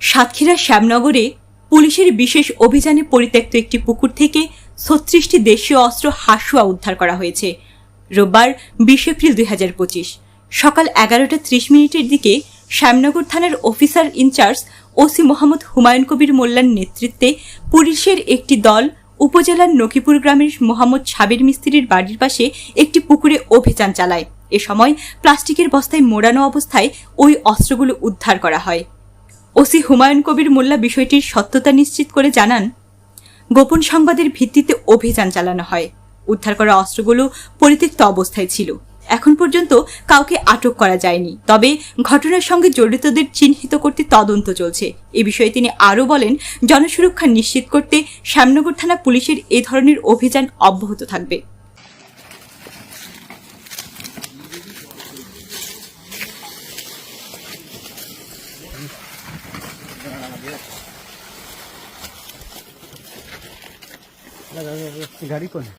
সাতক্ষীরা শ্যামনগরে পুলিশের বিশেষ অভিযানে পরিত্যক্ত একটি পুকুর থেকে ছত্রিশটি দেশীয় অস্ত্র হাসুয়া উদ্ধার করা হয়েছে। রোববার বিশ এপ্রিল দুই হাজার পঁচিশ সকাল এগারোটা ত্রিশ মিনিটের দিকে শ্যামনগর থানার officer incharge OC Mohammad Humayun Kabir মোল্লার নেতৃত্বে পুলিশের একটি দল উপজেলার নকিপুর গ্রামের মোহাম্মদ সাবির মিস্ত্রির বাড়ির পাশে একটি পুকুরে অভিযান চালায়। এ সময় প্লাস্টিকের বস্তায় মোড়ানো অবস্থায় ওই অস্ত্রগুলো উদ্ধার করা হয়। ওসি হুমায়ুন কবির মোল্লা বিষয়টির সত্যতা নিশ্চিত করে জানান, গোপন সংবাদের ভিত্তিতে অভিযান চালানো হয়। উদ্ধার করা অস্ত্রগুলো পরিত্যক্ত অবস্থায় ছিল। এখন পর্যন্ত কাউকে আটক করা যায়নি। তবে ঘটনার সঙ্গে জড়িতদের চিহ্নিত করতে তদন্ত চলছে। এ বিষয়ে তিনি আরও বলেন, জনসুরক্ষা নিশ্চিত করতে শ্যামনগর থানা পুলিশের এ ধরনের অভিযান অব্যাহত থাকবে। गाड़ी कौन है